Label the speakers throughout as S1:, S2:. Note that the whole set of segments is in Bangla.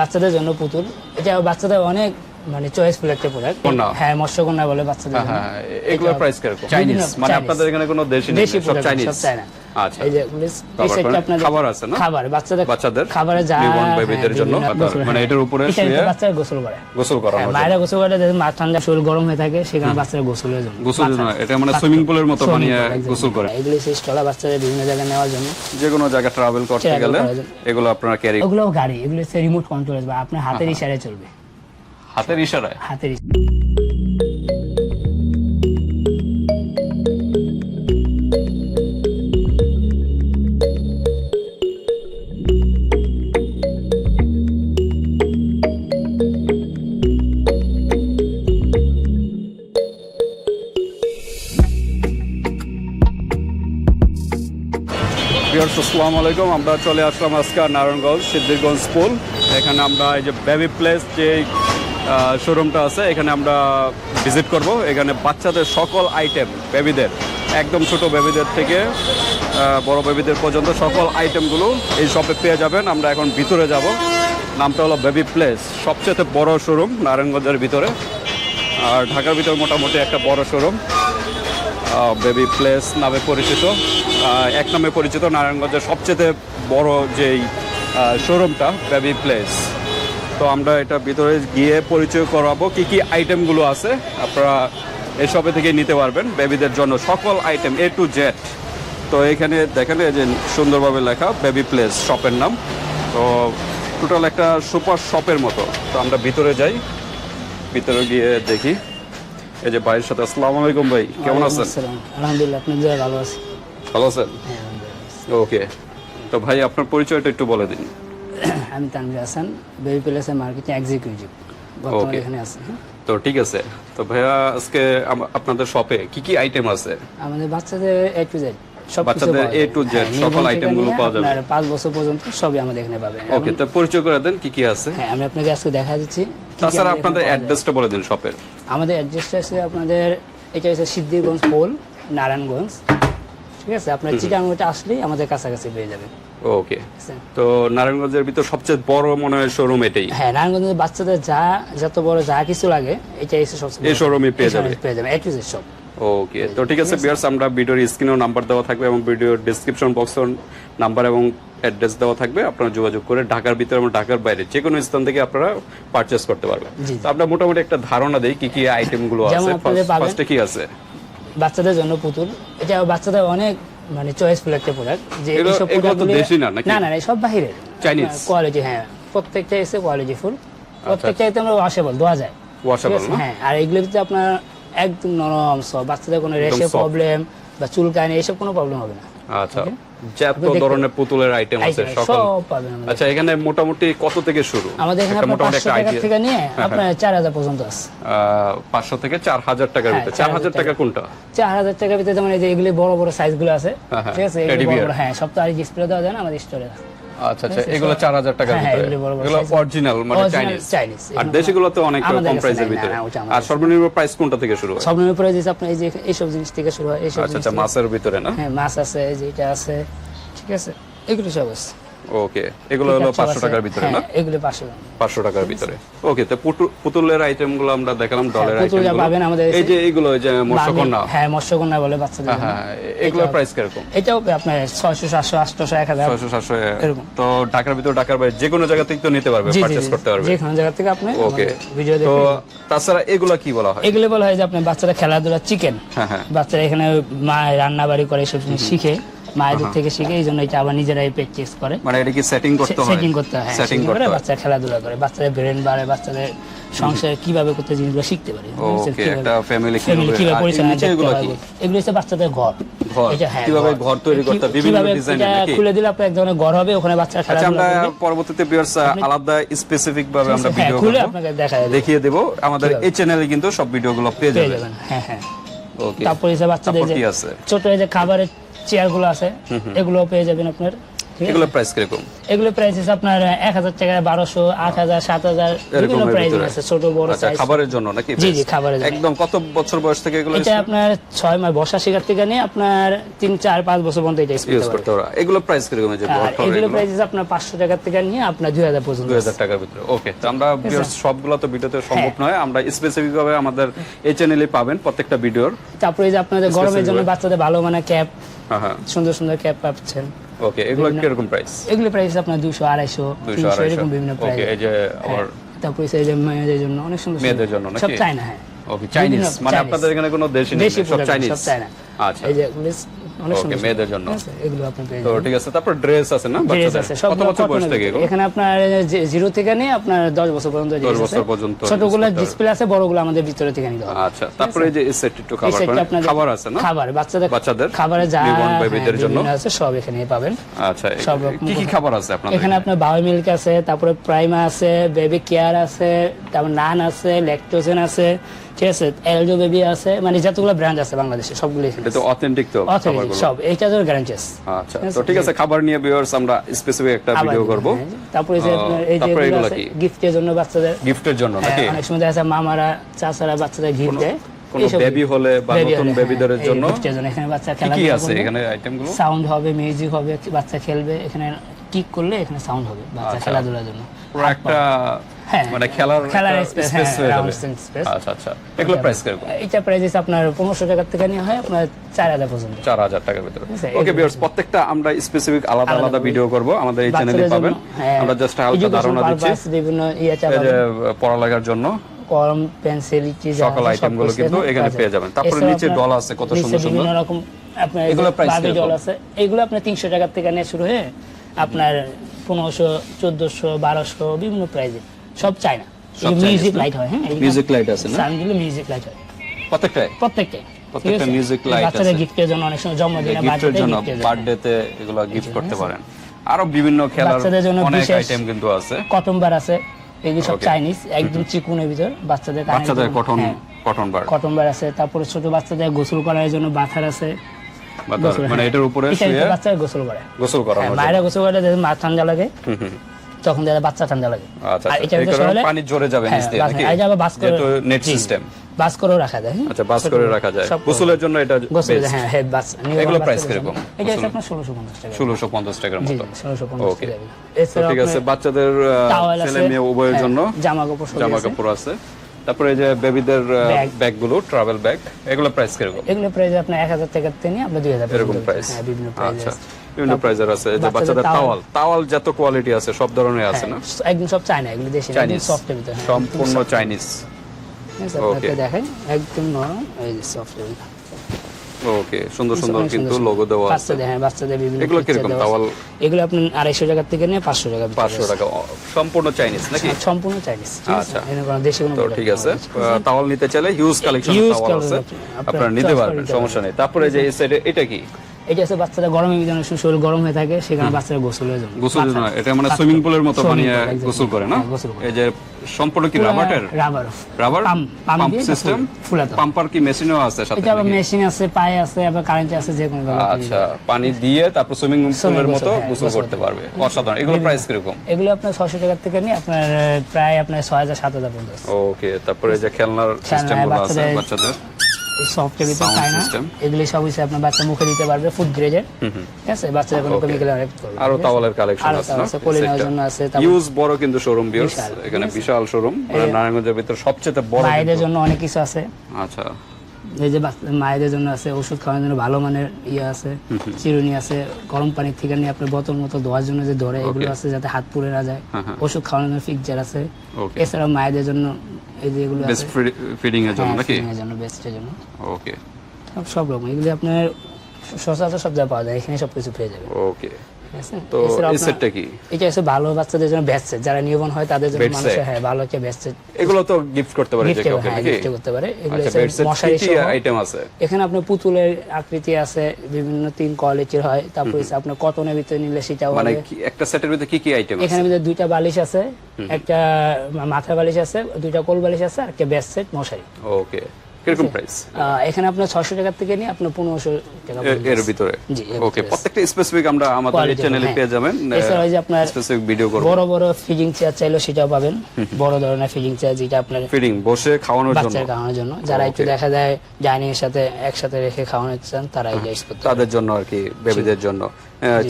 S1: বাচ্চাদের জন্য পুতুল এটা বাচ্চাদের অনেক মানে চয়েসফুল একটা প্রোডাক্ট। হ্যাঁ মৎস্যকন্যা বলে বাচ্চাদের
S2: হ্যাঁ। হ্যাঁ এগুলোর প্রাইস কীরকম চাইনিজ মানে আপনাদের এখানে কোনো দেশি নেই
S1: দেশি
S2: সব চাইনিজ
S1: সব চায়না। এই যে এগুলো- এই
S2: তারপর
S1: সেটটা
S2: কোনো
S1: আপনাদের
S2: খাবার আছে না?
S1: খাবার বাচ্চাদের
S2: বাচ্চাদের?
S1: খাবারে যা
S2: newborn
S1: হ্যাঁ,
S2: জন্য
S1: বিভিন্ন গোসল,
S2: মানে
S1: হ্যাঁ।
S2: এটার উপরে শুয়ে
S1: বাচ্চারা গোসল করে।
S2: গোসল
S1: হ্যাঁ,
S2: করানো
S1: মায়েরা গোসল করে দেখেন মা ঠান্ডা শরীর গরম হয়ে থাকে সেখানে বাচ্চারা গোসলের জন্য।
S2: গোসল জন্য এটা মানে সুইমিং পুলের মতো বানিয়ে গোসল করে।
S1: এগুলো সেই স্টলা বাচ্চাদের বিভিন্ন জায়গায় নেওয়ার জন্য।
S2: যে কোনো ট্রাভেল করতে গেলে এগুলো আপনারা ক্যারি
S1: ওগুলো গাড়ি এগুলো হচ্ছে রিমোট কন্ট্রোল বা আপনার হাতের
S2: হ্যাঁ,
S1: ইশারায় চলবে।
S2: হাতের ইশারায়?
S1: হাতের ইশারায়।
S2: আসসালামু আলাইকুম, আমরা চলে আসলাম আজকে নারায়ণগঞ্জ সিদ্ধিরগঞ্জ স্কুল। এখানে আমরা এই যে বেবি প্লেস যে শোরুমটা আছে, এখানে আমরা ভিজিট করব। এখানে বাচ্চাদের সকল আইটেম বেবিদের একদম ছোট বেবিদের থেকে বড় বেবিদের পর্যন্ত সকল আইটেমগুলো এই শপে পেয়ে যাবেন। আমরা এখন ভিতরে যাব। নামটা হলো বেবি প্লেস সবচেয়ে বড় শোরুম নারায়ণগঞ্জের ভিতরে। আর ঢাকার ভিতরে মোটামুটি একটা বড় শোরুম বেবি প্লেস নামে পরিচিত। এক নামে পরিচিত নারায়ণগঞ্জের সবচেয়ে বড় যেই শোরুমটা বেবি প্লেস তো আমরা এটা ভিতরে গিয়ে পরিচয় করাবো কি কি আইটেমগুলো আছে। আপনারা এসবে থেকে নিতে পারবেন। বেবিদের জন্য সকল আইটেম এ টু জেড তো এখানে দেখেন এই যে সুন্দরভাবে লেখা বেবি প্লেস শপের নাম। তো টোটাল একটা সুপার শপের মতো। তো আমরা ভিতরে যাই। ভিতরে গিয়ে দেখি। এই যে ভাইয়ের সাথে আসসালামু আলাইকুম ভাই কেমন আছেন?
S1: আলহামদুলিল্লাহ আপনি যে ভালো আছি
S2: ভালো আছেন ওকে তো ভাই আপনার পরিচয়টা একটু বলে দিন।
S1: আমি তানভীর হাসান বেবি প্যালেসের মার্কেটিং এক্সিকিউটিভ। বর্তমানে এখানে আছি হ্যাঁ।
S2: তো ঠিক আছে। তো ভাইয়া আজকে আপনাদের শপে কি কি আইটেম আছে?
S1: আমাদের বাচ্চাদের এ টু জেড সব
S2: বাচ্চাদের A to Z সকল পাওয়া যাবে।
S1: পাঁচ বছর পর্যন্ত সবই আমাদের এখানে পাবেন।
S2: ওকে তো পরিচয় করে দেন কি কি আছে।
S1: হ্যাঁ আমি আপনাকে আজকে দেখা দিচ্ছি।
S2: তাছাড়া আপনাদের। অ্যাড্রেসটা বলে দিন শপের
S1: আমাদের অ্যাড্রেসটা আছে আপনাদের এটা হচ্ছে সিদ্ধিরগঞ্জ পোল নারায়ণগঞ্জ। ঠিক আছে? আপনার চিটাঙ্গটা আসলেই আমাদের কাছাকাছি পেয়ে যাবেন
S2: ওকে। তো নারায়ণগঞ্জের ভিতর সবচেয়ে বড় মনে হয় শোরুম এটাই।
S1: হ্যাঁ নারায়ণগঞ্জের বাচ্চাদের যা যত বড় যা কিছু লাগে এটা এসে সবচেয়ে
S2: এই এ পেয়ে যাবে।
S1: পেয়ে যাবে সব
S2: ওকে। তো ঠিক আছে বিয়ার্স আমরা ভিডিওর স্ক্রিনেও নাম্বার দেওয়া থাকবে এবং ভিডিওর ডিসক্রিপশন নাম্বার এবং অ্যাড্রেস দেওয়া থাকবে। আপনারা যোগাযোগ করে ঢাকার ভিতরে এবং ঢাকার বাইরে যে কোনো স্থান থেকে আপনারা পারচেস করতে পারবেন। তো আমরা মোটামুটি একটা ধারণা দেই কি কি
S1: আইটেমগুলো
S2: আছে। ফার্স্টে কি আছে?
S1: বাচ্চাদের জন্য পুতুল। এটা বাচ্চাদের অনেক মানে চয়েসফুল একটা প্রোডাক্ট যে এইসব
S2: না,
S1: না না এই সব বাহিরের।
S2: চাইনিজ
S1: কোয়ালিটি হ্যাঁ। প্রত্যেকটা এসে কোয়ালিটি ফুল। প্রত্যেকটা এতে আমরা ওয়াশেবল ধোয়া যায়।
S2: ওয়াশেবল
S1: হ্যাঁ আর এগুলো ভিতরে আপনার একদম নরম সব বাচ্চাদের কোনো রেশে প্রবলেম বা চুলকানি এইসব কোনো প্রবলেম হবে না।
S2: আচ্ছা যত ধরনের পুতুলের আইটেম আছে সকল। আচ্ছা এখানে মোটামুটি কত থেকে শুরু?
S1: আমাদের এখানে
S2: মোটামুটি একটা আইডিয়া
S1: থেকে নিয়ে আপনার চার হাজার পর্যন্ত আছে।
S2: পাঁচশো থেকে চার হাজার টাকার
S1: হ্যাঁ,
S2: ভিতরে।
S1: চার
S2: চার হাজার
S1: হাজার
S2: টাকা কোনটা?
S1: চার হাজার টাকার ভিতরে যেমন এই যে এগুলি বড় বড় সাইজগুলো আছে
S2: হ্যাঁ, হ্যাঁ,
S1: ঠিক আছে এগুলি বড় বড় হ্যাঁ সব তো আর ডিসপ্লে দেওয়া যায় না আমাদের স্টোরে
S2: আচ্ছা আচ্ছা এগুলো চার হাজার টাকার
S1: হ্যাঁ,
S2: ভিতরে।
S1: এগুলো
S2: এগুলো। অরিজিনাল মানে চাইনিজ আর
S1: এগুলো
S2: দেশিগুলো তো অনেক কম প্রাইসের ভিতরে। আর সর্বনিম্ন প্রাইস কোনটা থেকে শুরু হয়?
S1: সর্বনিম্ন পরে যে আপনার এই যে এইসব জিনিস থেকে শুরু হয়
S2: আচ্ছা আচ্ছা মাছের ভিতরে না?
S1: হ্যাঁ মাছ আছে এই যে এটা আছে ঠিক আছে এগুলো সব আছে।
S2: ওকে এগুলো হলো
S1: আছে,
S2: পাঁচশো। টাকার ভিতরে না?
S1: হ্যাঁ, এগুলো পাঁচশো।
S2: পাঁচশো টাকার ভিতরে। ওকে তো পুতুলের আইটেমগুলো আমরা দেখালাম ডলের
S1: হ্যাঁ,
S2: আইটেম
S1: পাবেন আমাদের
S2: এই যে এইগুলো যে মৎস্যকন্যা।
S1: হ্যাঁ মৎস্যকন্যা বলে বাচ্চাদের
S2: হ্যাঁ এগুলোর প্রাইস কীরকম?
S1: এটাও আপনার ছয়শো সাতশো আটশো এক হাজার
S2: ছয়শো সাতশো
S1: এরকম।
S2: তো ঢাকার ভিতরে ঢাকার বাইরে যে কোনো জায়গা থেকে তো নিতে পারবে
S1: জি জি
S2: পারচেস
S1: জি,
S2: করতে পারবে।
S1: যে কোনো জায়গা থেকে আপনি
S2: ওকে
S1: ভিডিও
S2: তো তাছাড়া এগুলা কি বলা হয়?
S1: এগুলো বলা হয় যে আপনার বাচ্চারা খেলাধুলা চিকেন
S2: হ্যাঁ হ্যাঁ।
S1: বাচ্চারা এখানে মা রান্না বাড়ি করে সব শিখে। মায়েদের থেকে শিখে এই জন্য এটা আবার নিজেরাই প্র্যাকটিস করে।
S2: মানে এটা কি সেটিং করতে হয়?
S1: সেটিং করতে হয়
S2: সেটিং
S1: করে বাচ্চা খেলাধুলা করে বাচ্চাদের ব্রেন বাড়ে বাচ্চাদের সংসার কীভাবে করতে জিনিসগুলো শিখতে পারে।
S2: ওকে একটা ফ্যামিলি কীভাবে
S1: পরিচালনা
S2: নিচে
S1: দেখতে
S2: এগুলো
S1: হয় হচ্ছে বাচ্চাদের ঘর। এটা হ্যাঁ
S2: কীভাবে ঘর। তৈরি করতে হয়, বিভিন্ন
S1: কীভাবে
S2: নাকি?
S1: খুলে দিলে আপনার এক ধরনের ঘর হবে ওখানে বাচ্চা
S2: আচ্ছা
S1: খেলাধুলা
S2: আমরা পরবর্তীতে ভিউয়ার্স আলাদা স্পেসিফিক ভাবে আমরা
S1: হ্যাঁ,
S2: ভিডিও
S1: খুলে আপনাকে দেখা
S2: দেখিয়ে দেব। আমাদের এই চ্যানেলে কিন্তু সব ভিডিওগুলো পেয়ে
S1: পেয়ে
S2: যাবেন
S1: হ্যাঁ হ্যাঁ। তারপরে যে বাচ্চাদের যে ছোট এই যে খাবারের চেয়ারগুলো আছে এগুলো পেয়ে যাবেন আপনার?
S2: এগুলো প্রাইস কীরকম?
S1: এগুলো প্রাইস আছে আপনার এক হাজার টাকা বারোশো আট হাজার সাত হাজার বিভিন্ন
S2: এরকমের
S1: প্রাইস আছে ছোট বড় সাইজ
S2: খাবারের জন্য নাকি
S1: জি, জি, খাবারের জন্য।
S2: একদম কত বছর বয়স থেকে এগুলো
S1: এটা আপনার ছয় মাস বর্ষা শিকার থেকে নিয়ে আপনার তিন চার পাঁচ বছর পর্যন্ত এটা
S2: ইউজ
S1: করতে
S2: করতে এগুলো প্রাইস কীরকম এই যে
S1: পারবেন। আর
S2: বড়
S1: এগুলো
S2: এগুলো?
S1: প্রাইস আছে আপনার পাঁচশো টাকার থেকে নিয়ে আপনার দুই হাজার পর্যন্ত।
S2: দুই হাজার টাকার ভিতরে। ওকে তো আমরা সবগুলো তো ভিডিওতে সম্ভব
S1: হ্যাঁ।
S2: নয়। আমরা স্পেসিফিক ভাবে আমাদের এই চ্যানেলে পাবেন প্রত্যেকটা ভিডিওর।
S1: তারপরে এই যে আপনাদের গরমের জন্য বাচ্চাদের ভালো মানে ক্যাপ
S2: হ্যাঁ
S1: সুন্দর সুন্দর ক্যাপ পাচ্ছেন।
S2: ওকে এগুলো কীরকম প্রাইস
S1: এগুলো প্রাইস আপনার দুশো আড়াইশো
S2: দুইশো
S1: তিনশো
S2: আড়াইশো।
S1: এরকম বিভিন্ন প্রাইস
S2: ওকে এই যে আমার
S1: তারপরে এই যে মেয়েদের জন্য অনেক সুন্দর
S2: মেয়েদের জন্য
S1: সব চায়না হ্যাঁ।
S2: ওকে চাইনিজ মানে আপনাদের এখানে কোনো দেশি নেই সব চাইনিজ
S1: সব চায়না।
S2: আচ্ছা।
S1: এই যে অনেক সুন্দর
S2: মেয়েদের জন্য।
S1: এগুলো আপনি পেয়ে
S2: তো ঠিক আছে তারপর ড্রেস আছে না বাচ্চাদের? কত বছর বয়স থেকে
S1: এখানে আপনার জিরো থেকে নিয়ে আপনার দশ বছর পর্যন্ত
S2: দশ
S1: ড্রেস আছে।
S2: বছর পর্যন্ত
S1: ছোটগুলো ডিসপ্লে আছে বড়গুলো আমাদের ভিতরে থেকে নিতে হবে।
S2: আচ্ছা তারপরে যে এই সেট একটু খাবার
S1: সেটটা
S2: করেন।
S1: আপনাদের
S2: খাবার আছে না?
S1: খাবার বাচ্চাদের
S2: বাচ্চাদের?
S1: খাবারে যা
S2: newborn
S1: হ্যাঁ,
S2: জন্য?
S1: আছে সব এখানে পাবেন।
S2: আচ্ছা
S1: সব
S2: কি কি খাবার আছে আপনাদের
S1: এখানে আপনার মিল্ক আছে তারপরে প্রাইমা আছে বেবি কেয়ার আছে তারপর নান আছে ল্যাকটোজেন আছে ঠিক আছে এলজো বেবি আছে মানে যতগুলো ব্র্যান্ড আছে বাংলাদেশে সবগুলো
S2: এটা তো অথেন্টিক তো
S1: অথেন্টিক সব এইটা তো গ্যারান্টি আছে?
S2: আচ্ছা তো ঠিক আছে খাবার নিয়ে ভিউয়ার্স আমরা স্পেসিফিক একটা ভিডিও করব।
S1: হ্যাঁ, তারপরে যে এই যে? গিফটের জন্য বাচ্চাদের
S2: গিফটের জন্য নাকি?
S1: হ্যাঁ, অনেক সময় দেখা যায় মামারা চাচারা বাচ্চাদের গিফট দেয়।
S2: কোনো বেবি হলে বা নতুন বেবিদের জন্য
S1: এখানে বাচ্চা
S2: কি কি আছে এখানে আইটেমগুলো
S1: সাউন্ড হবে মিউজিক হবে বাচ্চা খেলবে এখানে কিক করলে এখানে সাউন্ড হবে বাচ্চা
S2: আচ্ছা।
S1: খেলাধুলার জন্য।
S2: একটা
S1: হ্যাঁ।
S2: মানে খেলার
S1: খেলার space হ্যাঁ,
S2: হয়ে। আচ্ছা আচ্ছা। এগুলো প্রাইস কীরকম?
S1: এটা প্রাইস আপনার পনেরোশো টাকার থেকে নেওয়া হয় আপনার চার হাজার পর্যন্ত।
S2: চার হাজার টাকার ভিতরে। ওকে ভিউয়ার্স প্রত্যেকটা আমরা স্পেসিফিক আলাদা
S1: আলাদা
S2: ভিডিও করব আমাদের এই চ্যানেলে পাবেন।
S1: হ্যাঁ,
S2: আমরা জাস্ট হালকা ধারণা দিচ্ছি।
S1: বিভিন্ন ইয়েটা
S2: এই যে
S1: পাবেন।
S2: পড়ালেখার জন্য।
S1: কলম পেন্সিল
S2: সকল item গুলো কিন্তু এখানে পেয়ে যাবেন। তারপরে নিচে ডল আছে, কত সুন্দর সুন্দর।
S1: বিভিন্ন রকম আপনার
S2: এগুলো
S1: বার্বি ডল আছে এগুলো আপনার তিনশো টাকার থেকে নিয়ে শুরু হয়ে আপনার পনেরোশো চোদ্দশো বারোশো বিভিন্ন প্রাইজে সব চায় না। মিউজিক লাইট হয় হ্যাঁ?
S2: মিউজিক লাইট আছে না?
S1: মিউজিক লাইট হয়।
S2: প্রত্যেকটাই?
S1: প্রত্যেকটাই।
S2: প্রত্যেকটা music light
S1: বাচ্চাদের গিফটের জন্য অনেক সময় জন্মদিনে
S2: গিফটের জন্য বার্থডেতে এগুলো গিফট করতে পারেন। আরও বিভিন্ন খেলার অনেক আইটেম কিন্তু আছে।
S1: কটন আছে। এগুলো সব চাইনিজ একদম চিকুনের ভিতর বাচ্চাদের
S2: বাচ্চাদের cotton cotton bar
S1: cotton bar আছে। তারপরে ছোট বাচ্চাদের গোসল করার জন্য বাথার আছে। গোসল,
S2: মানে। এটার উপরে
S1: গোসল করে।
S2: গোসল করানো
S1: হ্যাঁ। মায়েরা গোসল করে মা ঠান্ডা লাগে। তখন যাদের বাচ্চা ঠান্ডা লাগে।
S2: আচ্ছা
S1: আর
S2: আচ্ছা।
S1: এটা হলে
S2: পানি জোরে যাবে নিচ দিয়ে
S1: হ্যাঁ,
S2: নাকি?
S1: এই যে আবার বাস করে
S2: নেট সিস্টেম
S1: বাস করেও রাখা যায় হ্যাঁ।
S2: আচ্ছা বাস করে রাখা যায়। গোসলের জন্য এটা
S1: গোসল
S2: best।
S1: হ্যাঁ হ্যাঁ বাস
S2: এগুলো কীরকম?
S1: এটা হচ্ছে আপনার ষোলোশো পঞ্চাশ টাকা।
S2: ষোলোশো পঞ্চাশ টাকার মতো।
S1: ষোলোশো পঞ্চাশ
S2: ওকে
S1: টাকা।
S2: তো
S1: এছাড়া
S2: ঠিক আছে বাচ্চাদের ছেলে মেয়ে উভয়ের জন্য
S1: জামা কাপড়
S2: জামা কাপড় আছে। তারপরে যে বেবিদের। ব্যাগগুলো ট্রাভেল ব্যাগ এগুলো প্রাইস কীরকম?
S1: এগুলো প্রাইস আপনার এক হাজার টাকার থেকে নিয়ে আপনার দুই হাজার
S2: এরকম প্রাইস
S1: হ্যাঁ বিভিন্ন প্রাইস
S2: আচ্ছা। বিভিন্ন প্রাইজের আছে যে
S1: বাচ্চাদের টাওয়াল।
S2: যত কোয়ালিটি আছে সব ধরনের আছে না?
S1: একদম সব চায়না এগুলো দেশি
S2: চাইনিজ
S1: সফটের ভিতরে হ্যাঁ,
S2: সম্পূর্ণ চাইনিজ Okay.
S1: দেখাই একদম নরম এই যে সফটের
S2: ওকে সুন্দর সুন্দর কিন্তু লোগো দেওয়া আছে।
S1: বাচ্চাদের হ্যাঁ বাচ্চাদের বিভিন্ন
S2: এগুলো
S1: দেওয়া
S2: তাওয়াল?
S1: এগুলো আপনার আড়াইশো টাকার থেকে নিয়ে পাঁচশো টাকা
S2: পাঁচশো টাকা সম্পূর্ণ চাইনিজ নাকি?
S1: সম্পূর্ণ চাইনিজ
S2: আচ্ছা।
S1: এখানে কোনো দেশি কোনো
S2: তো ঠিক আছে। তাওয়াল নিতে চাইলে হিউজ কালেকশন আছে।
S1: আপনারা
S2: নিতে পারবেন সমস্যা নেই। তারপরে যে এই সাইডে এটা কি?
S1: এটা হচ্ছে বাচ্চাদের গরমে যেন শরীর গরম হয়ে থাকে সেখানে বাচ্চারা গোসলের জন্য বাচ্চা-
S2: এটা মানে সুইমিং পুলের মতো বানিয়ে গোসল করে না?
S1: হ্যাঁ,
S2: এই যে সম্পূর্ণ কি রাবারের
S1: রাবার।
S2: রাবার?
S1: Pump
S2: system?
S1: ফুলাতে।
S2: পাম্পার কি মেশিনও আছে সাথে
S1: এটা মেশিন আছে পায়ে আছে আবার কারেন্ট আছে যে কোনো
S2: আচ্ছা পানি দিয়ে তারপর সুইমিং পুলের মতো
S1: হ্যাঁ,
S2: গোসল
S1: গোসল
S2: করতে পারবে। অসাধারণ। এগুলো প্রাইস কীরকম?
S1: এগুলো আপনার ছশো টাকার থেকে নিয়ে আপনার প্রায় আপনার ছয় হাজার সাত হাজার পর্যন্ত
S2: ওকে তারপরে যে খেলনার সিস্টেমগুলো আছে
S1: বাচ্চাদের-
S2: Sound
S1: চায় না। এগুলি সব আপনার বাচ্চা মুখে দিতে পারবে ফুড গ্রেডের ঠিক আছে? বাচ্চারা কোনো
S2: Okay.
S1: কেমিক্যাল অ্যাড করবে
S2: আরও
S1: ঠিক
S2: তাওয়ালের কালেকশন আছে না?
S1: আছে, কোলে নেওয়ার জন্য আছে,
S2: ইউজ বড় কিন্তু শোরুম বিয়ার্স এখানে বিশাল শোরুম নারায়ণগঞ্জের ভিতর সবচেয়ে বড় কিন্তু।
S1: জন্য অনেক কিছু আছে।
S2: আচ্ছা।
S1: এই যে মায়েদের জন্য আছে ওষুধ খাওয়ানোর জন্য ভালো মানের ইয়ে আছে চিরুনি আছে গরম পানির থেকে নিয়ে আপনার বোতল মতো ধোয়ার জন্য যে ধরে এগুলো আছে যাতে হাত পুড়ে না যায়।
S2: হ্যাঁ, হ্যাঁ।
S1: ওষুধ খাওয়ানোর জন্য ফিক্সচার আছে। এছাড়াও মায়েদের জন্য এই যে এগুলো
S2: বেস্ট ফিডিং এর জন্য
S1: হ্যাঁ,
S2: নাকি?
S1: এর জন্য বেস্টের জন্য।
S2: ওকে
S1: সব রকম। এগুলি আপনার সচরাচর সব যা পাওয়া যায় এখানে সব কিছু পেয়ে যাবে
S2: ওকে? তো এই সেটটা কি?
S1: এটা হচ্ছে ভালো বাচ্চাদের জন্য ব্যাচ সেট যারা নিউবর্ন হয় তাদের জন্য
S2: set।
S1: হ্যাঁ ভালো একটা ব্যাচ সেট
S2: এগুলো তো গিফট করতে পারে যে কেউ
S1: হ্যাঁ গিফট করতে পারে। এগুলো
S2: আচ্ছা
S1: মশারি সহ।
S2: আইটেম আছে?
S1: এখানে আপনার পুতুলের আকৃতি আছে বিভিন্ন তিন কোয়ালিটির হয়। তারপর আপনার কটনের ভিতরে নিলে সেটাও
S2: মানে কি একটা সেটের ভিতরে কি কি আইটেম আছে?
S1: এখানে ভিতরে দুইটা বালিশ আছে একটা মাথা বালিশ আছে দুইটা কোল বালিশ আছে আর একটা ব্যাস সেট মশারি।
S2: ওকে কীরকম প্রাইস
S1: এখানে আপনার ছশো টাকার থেকে নিয়ে আপনার পনেরোশো টাকা
S2: এর ভিতরে?
S1: জি,
S2: ওকে প্রত্যেকটা স্পেসিফিক আমরা আমাদের এই চ্যানেলে। পেয়ে যাবেন
S1: এছাড়া যে আপনার
S2: স্পেসিফিক ভিডিও করব।
S1: বড় বড় ফিডিং চেয়ার সেটাও পাবেন। বড় ধরনের ফিডিং চেয়ার যেটা আপনার
S2: ফিডিং বসে খাওয়ানোর জন্য।
S1: বাচ্চার খাওয়ানোর জন্য। যারা একটু দেখা যায় ডাইনিং এর সাথে একসাথে রেখে খাওয়ানো চান তারা এই ইউজ করতে
S2: তাদের জন্য আর কি বেবিদের জন্য।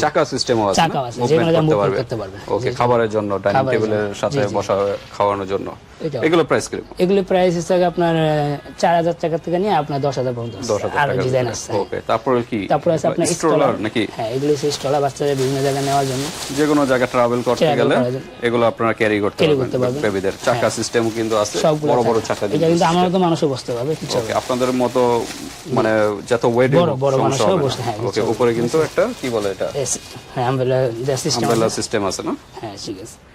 S2: চাকা সিস্টেমও আছে
S1: চাকাও আছে, যেগুলো
S2: করতে পারবে। ওকে খাবারের জন্য ডাইনিং টেবিলের সাথে। বসা খাওয়ানোর জন্য। এগুলো প্রাইস কীরকম
S1: এগুলি প্রাইস হিসাবে আপনার চার হাজার টাকা থেকে নিয়ে আপনার দশ হাজার পর্যন্ত আছে।
S2: আরও
S1: ডিজাইন আছে।
S2: ওকে তারপরে কি?
S1: তারপরে আছে আপনার
S2: স্ট্রলার নাকি?
S1: হ্যাঁ এগুলি স্ট্রলার বাচ্চাদের বিভিন্ন জায়গায় নেওয়ার জন্য।
S2: যে কোনো ট্রাভেল করতে গেলে এগুলো আপনারা ক্যারি করতে পারবেন।
S1: হ্যাঁ।
S2: বেবিদের চাকা সিস্টেম কিন্তু আছে বড় বড়
S1: চাকা। এটা কিন্তু আমার মতো মানুষও বসতে পারবে
S2: ওকে আপনাদের মতো মানে যত ওয়েট
S1: বড়- বড় মানুষও বসে, হ্যাঁ,
S2: ওকে উপরে কিন্তু একটা কি বলে এটা?
S1: হ্যাঁ আমবেলা সিস্টেম
S2: আছে না?
S1: হ্যাঁ ঠিক আছে।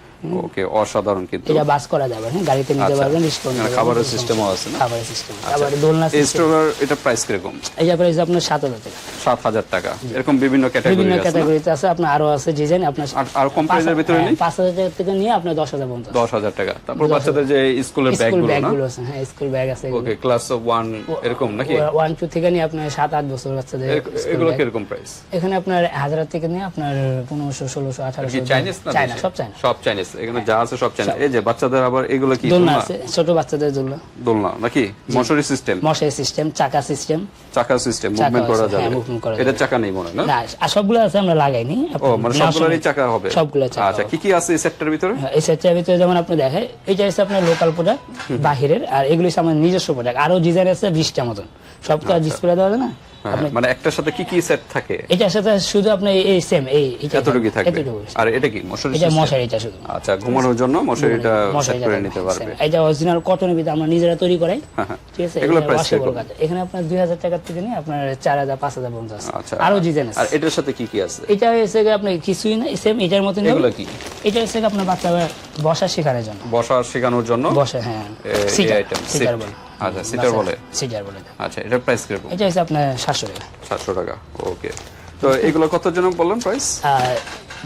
S2: ওকে অসাধারণ কিন্তু।
S1: এটা বাস করা যাবে হ্যাঁ গাড়িতে নিতে
S2: আচ্ছা।
S1: পারবেন
S2: এখানে খাবারের সিস্টেমও আছে না?
S1: খাবারের সিস্টেম আবার দোলনা
S2: এই স্ট্রলার এটা প্রাইস কীরকম?
S1: এই প্রাইস আপনার সাত হাজার টাকা।
S2: সাত হাজার টাকা। এরকম বিভিন্ন ক্যাটাগরি আছে না?
S1: ক্যাটাগরিতে আছে আপনার আরও আছে ডিজাইন আপনার
S2: আর কম প্রাইসের ভিতরে
S1: হ্যাঁ,
S2: নেই
S1: পাঁচ হাজার টাকা থেকে নিয়ে আপনার দশ হাজার পর্যন্ত
S2: দশ হাজার টাকা। তারপর বাচ্চাদের যে স্কুলের ব্যাগগুলো না?
S1: ব্যাগগুলো আছে হ্যাঁ স্কুল ব্যাগ আছে
S2: ওকে ক্লাস ওয়ান এরকম নাকি?
S1: ওয়ান টু থেকে নিয়ে আপনার সাত আট বছর বাচ্চাদের
S2: এগুলো কীরকম প্রাইস
S1: এখানে আপনার হাজার থেকে নিয়ে আপনার পনেরোশো ষোলোশো
S2: কি
S1: আঠারোশো
S2: চাইনিজ না দেশি?
S1: সব চায়না
S2: সব চাইনিজ এখানে যা আছে সব চাইনিজ এই যে বাচ্চাদের আবার এগুলো কি?
S1: দোলনা আছে ছোট বাচ্চাদের দোলনা।
S2: দোলনা নাকি? মশারি সিস্টেম
S1: মশাই সিস্টেম চাকা সিস্টেম
S2: চাকা সিস্টেম মুভমেন্ট করা যাবে।
S1: হ্যাঁ, করা
S2: এটা চাকা নেই মনে না?
S1: সবগুলো আছে আমরা লাগাইনি।
S2: ও মানে সবগুলোরই চাকা হবে?
S1: সবগুলো চাকা
S2: আচ্ছা কি কি আছে এই সেক্টরের ভিতরে?
S1: হ্যাঁ, এই সেটটার ভিতরে যেমন আপনি দেখেন এটা হচ্ছে আপনার লোকাল প্রোডাক্ট বাহিরের আর এগুলো হচ্ছে আমার নিজস্ব প্রোডাক্ট আরও ডিজাইন আছে বিশটা মতন। সব তো ডিসপ্লে দেওয়া যায় না?
S2: মানে একটার সাথে কি কি সেট থাকে?
S1: এটার সাথে শুধু আপনি এই সেম এই এটা
S2: এতটুকু থাকবে আর এটা কি মশারি
S1: এটা মশারি এটা শুধু।
S2: আচ্ছা ঘুমানোর জন্য মশারিটা সেট করে নিতে পারবে।
S1: এটা অরিজিনাল কটনের ভিতরে আমরা নিজেরা তৈরি করাই
S2: হ্যাঁ, হ্যাঁ।
S1: ঠিক আছে? washable
S2: কীরকম?
S1: কাজ। এখানে আপনার দুই হাজার টাকার থেকে নিয়ে আপনার চার হাজার পাঁচ হাজার পর্যন্ত আছে।
S2: আচ্ছা।
S1: আরও ডিজাইন আছে।
S2: আর এটার সাথে কি কি আছে?
S1: এটা হচ্ছে গিয়ে আপনার কিছুই না সেম এটার মতন
S2: এগুলো কি?
S1: এটা হচ্ছে আপনার বাচ্চা বসা শেখানোর জন্য।
S2: বসা শেখানোর জন্য?
S1: বসে হ্যাঁ। সিটার
S2: আইটেম
S1: সিটার বলে।
S2: আচ্ছা সিটার বলে?
S1: সিটার বলে
S2: আচ্ছা এটার প্রাইস কীরকম?
S1: এটা হচ্ছে আপনার সাতশো টাকা।
S2: সাতশো টাকা ওকে তো এগুলো কত জন বললেন প্রাইস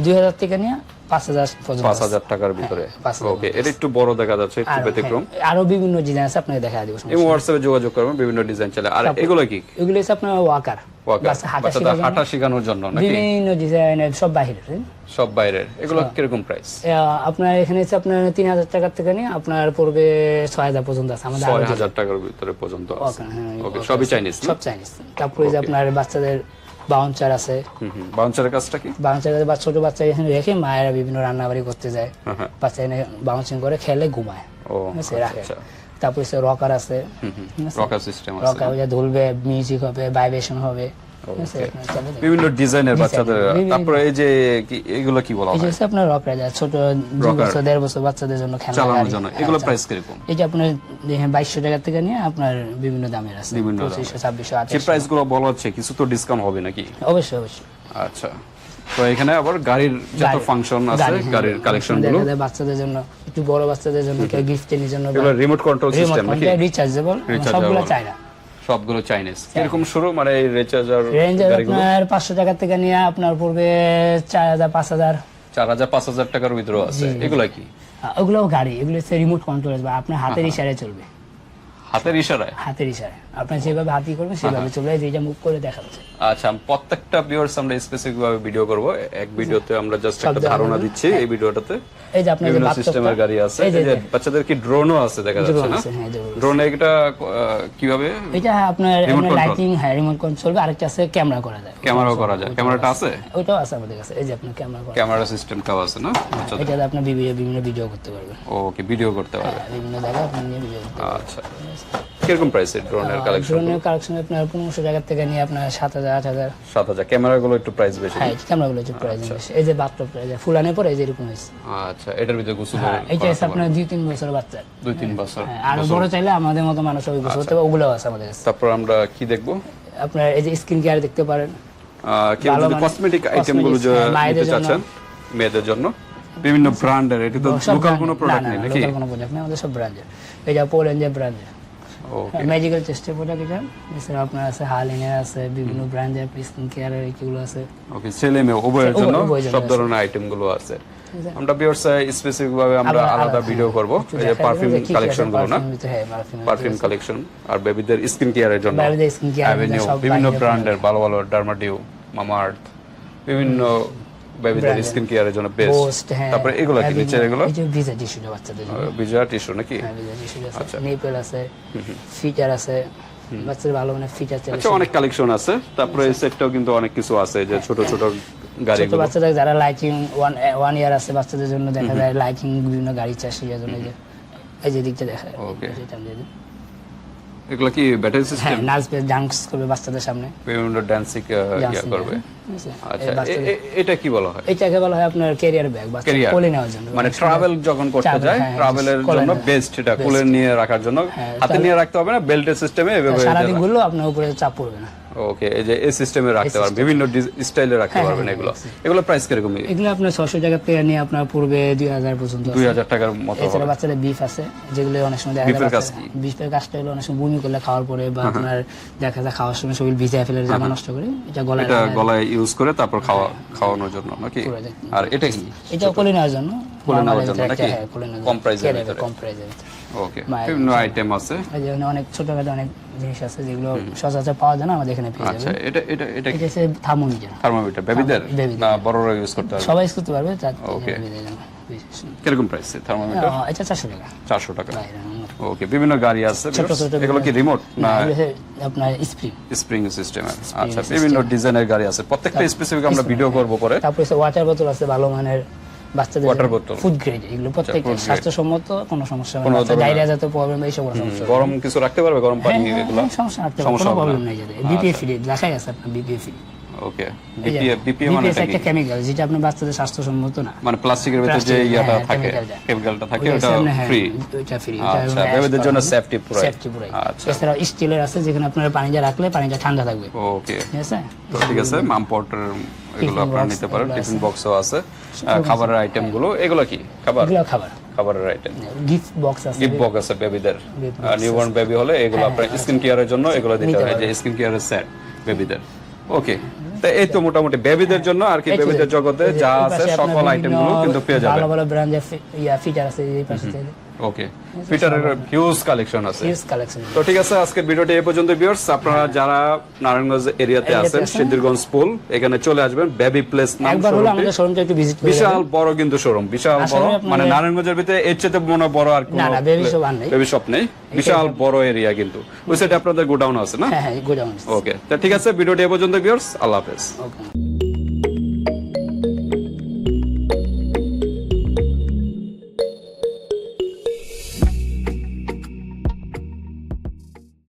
S1: দুই হাজার থেকে নিয়ে পাঁচ হাজার পর্যন্ত
S2: পাঁচ
S1: আছে।
S2: হাজার টাকার ভিতরে।
S1: হ্যাঁ,
S2: ওকে এটা একটু বড় দেখা যাচ্ছে একটু ব্যতিক্রম।
S1: হ্যাঁ, আরও বিভিন্ন ডিজাইন আছে আপনাকে দেখা দিব
S2: এবং হোয়াটসঅ্যাপে যোগাযোগ করবেন বিভিন্ন ডিজাইন চলে আর এগুলো কি?
S1: এগুলো হচ্ছে আপনার ওয়াকার
S2: ওয়াকার
S1: হাঁটা
S2: বাচ্চাদের
S1: শেখার জন্য।
S2: হাঁটা শেখানোর জন্য নাকি?
S1: বিভিন্ন ডিজাইনের সব বাহিরের
S2: সব বাইরের। এগুলো কীরকম প্রাইস
S1: আপনার এখানে হচ্ছে আপনার তিন হাজার টাকার থেকে নিয়ে আপনার পড়বে ছয় হাজার পর্যন্ত আছে আমাদের
S2: টাকার ভিতরে পর্যন্ত আছে।
S1: হ্যাঁ,
S2: ওকে সবই। চাইনিজ
S1: সব চাইনিজ তারপরে যে আপনার বাচ্চাদের বাউন্সার আছে।
S2: বাউন্সারের কাজটা কি?
S1: বাউন্সার বা ছোট বাচ্চা এখানে রেখে মায়েরা বিভিন্ন রান্নাবাড়ি করতে যায়।
S2: হ্যাঁ, হ্যাঁ।
S1: বাচ্চা এনে বাউন্সিং করে খেলে ঘুমায়। আছে,
S2: আচ্ছা,
S1: রাখে তারপর রকার আছে।
S2: রকার সিস্টেম আছে?
S1: রকার ধুলবে মিউজিক হবে ভাইব্রেশন হবে।
S2: বিভিন্ন ডিজাইনের বাচ্চাদের তারপরে এই যে এগুলো কি বলা
S1: এই যে আপনার রক রাজা ছোট দুই বছর দেড় বছর বাচ্চাদের জন্য খেলা
S2: চালানোর জন্য।
S1: হ্যাঁ,
S2: এগুলো। প্রাইস কীরকম?
S1: এটা আপনার বাইশশো টাকা থেকে নিয়ে আপনার বিভিন্ন দামের আছে।
S2: বিভিন্ন দামের।
S1: পঁচিশশো ছাব্বিশশো
S2: যে
S1: আঠাশশো।
S2: প্রাইসগুলো বলা হচ্ছে কিছু তো ডিসকাউন্ট হবে নাকি?
S1: অবশ্যই অবশ্যই।
S2: আচ্ছা। তো এখানে আবার গাড়ির যত ফাংশন আছে
S1: হ্যাঁ,
S2: গাড়ির
S1: কালেকশনগুলো। বাচ্চাদের জন্য একটু বড় বাচ্চাদের জন্য গিফটের জন্য
S2: রিমোট কন্ট্রোল সিস্টেম নাকি?
S1: রিচার্জেবল সবগুলো চাই না
S2: সবগুলো চাইনিজ এরকম শুরু? মানে এই রিচার্জার
S1: রেঞ্জ আপনার পাঁচশো টাকা থেকে নিয়ে আপনার পূর্বে চার হাজার পাঁচ হাজার।
S2: চার হাজার পাঁচ হাজার টাকার উইথড্র আছে। এগুলা কি?
S1: ওগুলো ওগুলোও গাড়ি। এগুলো হচ্ছে রিমোট কন্ট্রোল বা আপনার হাতের ইশারায় চলবে।
S2: হাতের ইশারায়?
S1: হাতের ইশারায়। আপনার যেভাবে হাতি করবেন সেভাবে চলবে যেটা মুভ করে দেখাচ্ছে।
S2: আচ্ছা প্রত্যেকটা ভিউয়ার্স আমরা স্পেসিফিক ভাবে ভিডিও করব। এক ভিডিওতে আমরা জাস্ট একটা ধারণা দিচ্ছি এই ভিডিওটাতে
S1: এই যে আপনার যে
S2: সিস্টেমের গাড়ি আছে।
S1: এই যে
S2: বাচ্চাদের কি ড্রোনও আছে দেখা যাচ্ছে না?
S1: আছে, হ্যাঁ।
S2: ড্রোনে এটা কীভাবে?
S1: এটা আপনার লাইটিং হ্যাঁ রিমোট কন্ট্রোল আরেকটা আছে ক্যামেরা করা যায়।
S2: ক্যামেরাও করা যায়। ক্যামেরাটা আছে।
S1: ওইটাও আছে আমাদের কাছে। এই যে আপনার ক্যামেরা
S2: ক্যামেরা সিস্টেমটাও আছে না? আচ্ছা
S1: এটাতে আপনার বিভিন্ন বিভিন্ন ভিডিও করতে পারবেন।
S2: ওকে ভিডিও করতে পারবে
S1: হ্যাঁ, বিভিন্ন জায়গায় আপনি ভিডিও করতে
S2: আচ্ছা। কীরকম ড্রোনের কালেকশন
S1: ড্রোনের কালেকশন আপনার থেকে নিয়ে আপনার সাত হাজার আট হাজার।
S2: সাত ক্যামেরাগুলো একটু প্রাইস বেশি
S1: হ্যাঁ ক্যামেরাগুলো একটু প্রাইস বেশি। এই যে বাথটবটা এই যে ফুলানে পরে এই যে এরকম হয়েছে।
S2: আচ্ছা এটার ভিতরে গোসল
S1: হ্যাঁ এটা হচ্ছে আপনার দুই তিন বছর বাচ্চা।
S2: দুই তিন বছর।
S1: আরও বড় চাইলে আমাদের মতো মানুষ ওই পারে ওগুলোও আছে আমাদের কাছে।
S2: তারপর আমরা কি দেখব?
S1: আপনার এই যে স্কিন কেয়ার দেখতে পারেন।
S2: কেউ যদি কসমেটিক নিতে চাচ্ছেন মেয়েদের জন্য। বিভিন্ন ব্র্যান্ডের এটা তো লোকাল কোনো প্রোডাক্ট নেই নাকি?
S1: local কোনো প্রোডাক্ট নেই আমাদের সব ব্র্যান্ডের এটা পোল্যান্ডের ব্র্যান্ডের প্রোডাক্ট এটা এছাড়া আপনার আছে হালিনের আছে বিভিন্ন ব্র্যান্ডের স্কিন কেয়ারের এগুলো আছে।
S2: ওকে ছেলে মেয়ে উভয়ের জন্য সব ধরনের আইটেমগুলো আছে।
S1: আছে?
S2: আমরা বিয়ার্স স্পেসিফিক ভাবে আমরা আলাদা ভিডিও
S1: হ্যাঁ,
S2: করব। এই যে পারফিউম কালেকশনগুলো না?
S1: হ্যাঁ,
S2: পারফিউম
S1: ভিতরে
S2: কালেকশন আর বেবিদের স্কিন কেয়ারের জন্য। বিভিন্ন ব্র্যান্ডের ভালো ভালো ডার্মাডিউ মামাআর্থ বিভিন্ন বেবিদের স্কিন কেয়ারের জন্য বেস্ট
S1: হ্যাঁ,
S2: তারপরে এগুলো কি নিচে এগুলো?
S1: এই যে ভিজা টিস্যুটা বাচ্চাদের জন্য
S2: বিজয়া টিস্যু নাকি?
S1: হ্যাঁ ভিজা টিস্যু
S2: আচ্ছা।
S1: আছে নেপেল আছে ফিচার আছে। বাচ্চাদের ভালো মানে ফিচার চলে
S2: আচ্ছা অনেক কালেকশন আছে। তারপরে এই সেটটাও কিন্তু অনেক কিছু আছে যে ছোট ছোট
S1: ছোট বাচ্চাদের যারা লাইটিং ওয়ান ওয়ান ইয়ার আছে বাচ্চাদের জন্য দেখা যায় লাইটিং বিভিন্ন গাড়ি চাষ সেই জন্য এই যে। এই যে দিকটা দেখা
S2: Okay.
S1: যেটা দিয়ে
S2: এগুলো কি ব্যাটারি
S1: হ্যাঁ
S2: সিস্টেম
S1: নাচবে ডান্স করবে বাচ্চাদের সামনে।
S2: বিভিন্ন ড্যান্সিং ইয়া করবে।
S1: ঠিক আছে? এই
S2: এ-
S1: বাচ্চাদের-
S2: এ- এটা কি বলা হয়?
S1: এটাকে বলা হয় আপনার ক্যারিয়ার ব্যাগ বাচ্চা কোলে নেওয়ার জন্য
S2: মানে ট্রাভেল যখন করতে যায়
S1: হ্যাঁ,
S2: ট্রাভেলের জন্য বেস্ট এটা কোলে নিয়ে রাখার জন্য
S1: হ্যাঁ,
S2: হাতে নিয়ে রাখতে হবে না বেল্টের সিস্টেমে এভাবে
S1: সারাদিন ঘুরলেও আপনার উপরে চাপ পড়বে না।
S2: ওকে এই যে এই সিস্টেমে রাখতে পারবেন বিভিন্ন স্টাইলে রাখতে
S1: হ্যাঁ,
S2: পারবেন এগুলো। এগুলো প্রাইস কীরকম?
S1: এগুলো আপনার ছশো টাকা পেয়ার নিয়ে আপনার পূর্বে দুই হাজার পর্যন্ত আছে।
S2: দুই হাজার টাকার মতো
S1: এছাড়া বাচ্চাদের বিফ আছে যেগুলো অনেক সময় দেখা যায়
S2: বিফের কাজ
S1: বাচ্চারা- বিফের কাজটা হলো অনেক সময় বমি করলে খাওয়ার পরে বা আপনার দেখা যায় খাওয়ার সময় শরীর ভিজে ফেলে জামা নষ্ট করে এটা গলায়
S2: গলায় ইউজ করে তারপর খাওয়া খাওয়ানোর জন্য নাকি আর এটা কি
S1: এটাও কোলে নেওয়ার জন্য
S2: কোলে নেওয়ার জন্য নাকি?
S1: হ্যাঁ,
S2: কম। এর ভিতরে?
S1: কম ভিতরে।
S2: ওকে
S1: মায়ের-
S2: বিভিন্ন আইটেম আছে
S1: এই যে এখানে অনেক ছোটখাটো অনেক জিনিস আছে যেগুলো সচরাচর পাওয়া যায় না আমাদের এখানে পেয়ে
S2: যাবে
S1: আচ্ছা
S2: এটা এটা এটা
S1: এটা হচ্ছে থার্মোমিটার
S2: থার্মোমিটার বেবিদের। না বড়রা ইউজ করতে হবে
S1: সবাই ইউজ করতে পারবে। বিশেষ।
S2: কীরকম প্রাইস থার্মোমিটার
S1: এটা চারশো টাকা
S2: চারশো টাকা। ওকে বিভিন্ন গাড়ি আছে এগুলো কি রিমোট
S1: না,
S2: না
S1: আপনার স্প্রিং
S2: স্প্রিং সিস্টেমের আচ্ছা বিভিন্ন ডিজাইনের গাড়ি আছে। প্রত্যেকটা স্পেসিফিক আমরা ভিডিও করব পরে।
S1: তারপরে ওয়াটার বোতল আছে ভালো মানের বাচ্চাদের
S2: Water bottle।
S1: ফুড গ্রেড এগুলো
S2: food grade।
S1: স্বাস্থ্যসম্মত কোনো সমস্যা হবে ডায়রিয়া জাতীয় প্রবলেম এইসব কোনো সমস্যা
S2: গরম কিছু রাখতে পারবে? গরম পানি
S1: হ্যাঁ,
S2: এগুলো?
S1: হ্যাঁ, সমস্যা রাখতে পারবে, কোনো প্রবলেম নেই যাতে বিপিএ ফ্রি দেখাই আছে আপনার BPA free
S2: okay BPA BPA মানে
S1: একটা কেমিক্যাল যেটা আপনার বাচ্চাদের স্বাস্থ্যসম্মত না।
S2: মানে প্লাস্টিকের ভিতরে যে ইয়াটা
S1: হ্যাঁ,
S2: থাকে কেমিক্যালটা থাকে ওটা
S1: আপনার, হ্যাঁ,
S2: ফ্রি আচ্ছা, বেবিদের জন্য safety পুরাই।
S1: Safety পুরাই।
S2: আচ্ছা।
S1: এছাড়াও স্টিলের আছে যেখানে আপনারা পানিটা রাখলে পানিটা ঠান্ডা থাকবে।
S2: ওকে
S1: ঠিক আছে?
S2: ঠিক আছে মাম পটের এগুলো আপনারা নিতে পারেন টিফিন বক্সও আছে। খাবারের আইটেমগুলো এগুলো কি? খাবার?
S1: এগুলো খাবার।
S2: খাবারের আইটেম
S1: গিফট বক্স আছে।
S2: গিফট বক্স আছে বেবিদের নিউবর্ন বেবি হলে এগুলো আপনার স্কিন কেয়ারের জন্য এগুলো দিতে হয় যে স্কিন কেয়ারের সেট বেবিদের ওকে তো এই তো মোটামুটি বেবিদের জন্য আর কি বেবিদের জগতে
S1: যা
S2: আছে সকল
S1: আইটেমগুলো
S2: কিন্তু পেয়ে
S1: ভালো
S2: যাবেন
S1: ভালো ব্র্যান্ড ইয়া ফিচার আছে এই পাশে
S2: ওকে ফিটারের হিউজ কালেকশন আছে।
S1: হিউজ কালেকশন
S2: তো ঠিক আছে আজকের ভিডিওটি এই পর্যন্ত ভিউয়ার্স আপনারা যারা নারায়ণগঞ্জ এরিয়াতে আছেন। সিদ্ধিরগঞ্জ পুল এখানে চলে আসবেন বেবি প্লেস নাম
S1: একবার হলো আমাদের শোরুমটা একটু ভিজিট করে
S2: বিশাল বড় কিন্তু শোরুম বিশাল বড়। মানে নারায়ণগঞ্জের ভিতরে এর চেয়ে মনে বড় আর কোনো
S1: না, না, baby shop আর নেই।
S2: বেবি শপ নেই। বিশাল বড় এরিয়া কিন্তু। ওই সাইডে আপনাদের গোডাউন আছে না?
S1: হ্যাঁ হ্যাঁ গোডাউন
S2: ওকে তো ঠিক আছে ভিডিওটি এ পর্যন্ত ভিউয়ার্স আল্লাহ হাফেজ।
S1: ওকে